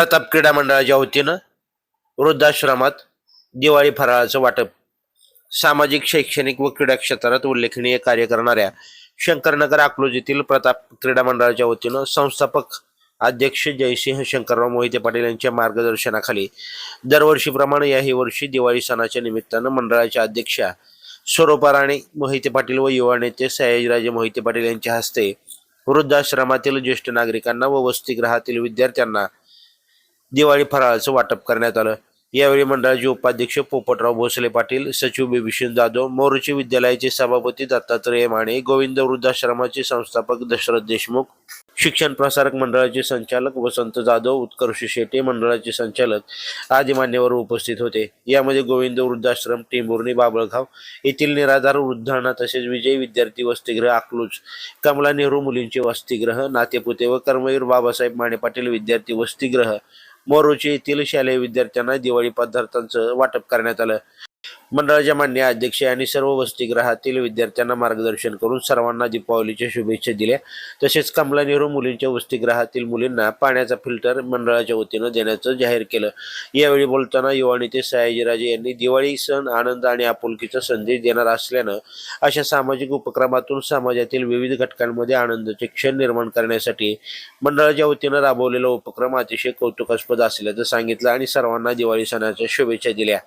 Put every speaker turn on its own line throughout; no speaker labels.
प्रताप क्रीडा मंडळाच्या वतीनं वृद्धाश्रमात दिवाळी फराळाचं वाटप. सामाजिक शैक्षणिक व क्रीडा क्षेत्रात उल्लेखनीय कार्य करणाऱ्या शंकरनगर अकलूज येथील प्रताप क्रीडा मंडळाच्या वतीनं संस्थापक अध्यक्ष जयसिंह शंकरराव मोहिते पाटील यांच्या मार्गदर्शनाखाली दरवर्षीप्रमाणे याही वर्षी दिवाळी सणाच्या निमित्तानं मंडळाच्या अध्यक्षा स्वरूपा राणे मोहिते पाटील व युवा नेते सयाजीराजे मोहिते पाटील यांच्या हस्ते वृद्धाश्रमातील ज्येष्ठ नागरिकांना व वसतिगृहातील विद्यार्थ्यांना दिवाळी फराळाचं वाटप करण्यात आलं. यावेळी मंडळाचे उपाध्यक्ष पोपटराव भोसले पाटील सचिव बिभीषण जाधव मोरूची विद्यालयाचे सभापती दत्तात्रय माने गोविंद वृद्धाश्रमाचे संस्थापक दशरथ देशमुख शिक्षण प्रसारक मंडळाचे संचालक वसंत जाधव उत्कर्ष शेटे मंडळाचे संचालक आदी मान्यवर उपस्थित होते. यामध्ये गोविंद वृद्धाश्रम टेंभुर्णी बाबळगाव येथील निराधार वृद्धांना तसेच विजय विद्यार्थी वसतिगृह अकलूज कमला नेहरू मुलींचे वसतिगृह नातेपुते व कर्मवीर बाबासाहेब माने पाटील विद्यार्थी वसतिगृह मोरूची येथील शालेय विद्यार्थ्यांना दिवाळी पदार्थांचं वाटप करण्यात आलं. मंडळाच्या मान्य अध्यक्ष यांनी सर्व वसतिगृहातील विद्यार्थ्यांना मार्गदर्शन करून सर्वांना दीपावलीच्या शुभेच्छा दिल्या. तसेच कमला नेहरू मुलींच्या वसतिगृहातील मुलींना पाण्याचा फिल्टर मंडळाच्या वतीनं देण्याचं जाहीर केलं. यावेळी बोलताना युवा नेते सयाजीराजे यांनी दिवाळी सण आनंद आणि आपुलकीचा संदेश देणार असल्यानं अशा सामाजिक उपक्रमातून समाजातील विविध घटकांमध्ये आनंदाचे क्षण निर्माण करण्यासाठी मंडळाच्या वतीनं राबवलेला उपक्रम अतिशय कौतुकास्पद असल्याचं सांगितलं आणि सर्वांना दिवाळी सणाच्या शुभेच्छा दिल्या.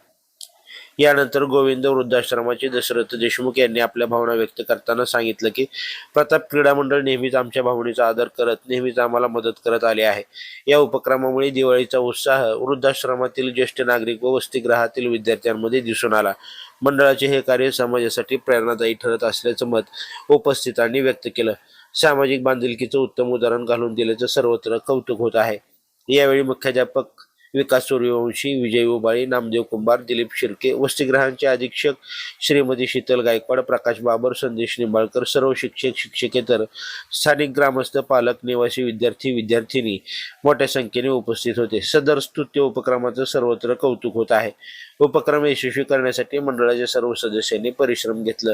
यानंतर गोविंद वृद्धाश्रमाचे दशरथ देशमुख यांनी आपल्या भावना व्यक्त करताना सांगितलं की प्रताप क्रीडा मंडळ नेहमीच आमच्या भावनेचा आदर करत नेहमीच आम्हाला मदत करत आले आहे. या उपक्रमामुळे दिवाळीचा उत्साह वृद्धाश्रमातील ज्येष्ठ नागरिक व वसतिगृहातील विद्यार्थ्यांमध्ये दिसून आला. मंडळाचे हे कार्य समाजासाठी प्रेरणादायी ठरत असल्याचं मत उपस्थितांनी व्यक्त केलं. सामाजिक बांधिलकीचं उत्तम उदाहरण घालून दिल्याचं सर्वत्र कौतुक होत आहे. यावेळी मुख्याध्यापक विकास सूर्यवंशी विजय उबाळी नामदेव कुंभार दिलीप शिर्के वसतिगृहांचे अधीक्षक श्रीमती शीतल गायकवाड प्रकाश बाबर संदेश निंबाळकर सर्व शिक्षक शिक्षकेतर स्थानिक ग्रामस्थ पालक निवासी विद्यार्थी विद्यार्थिनी मोठ्या संख्येने उपस्थित होते. सदर स्तुत्य उपक्रमाचं सर्वत्र कौतुक होत आहे. उपक्रम यशस्वी करण्यासाठी मंडळाच्या सर्व सदस्यांनी परिश्रम घेतलं.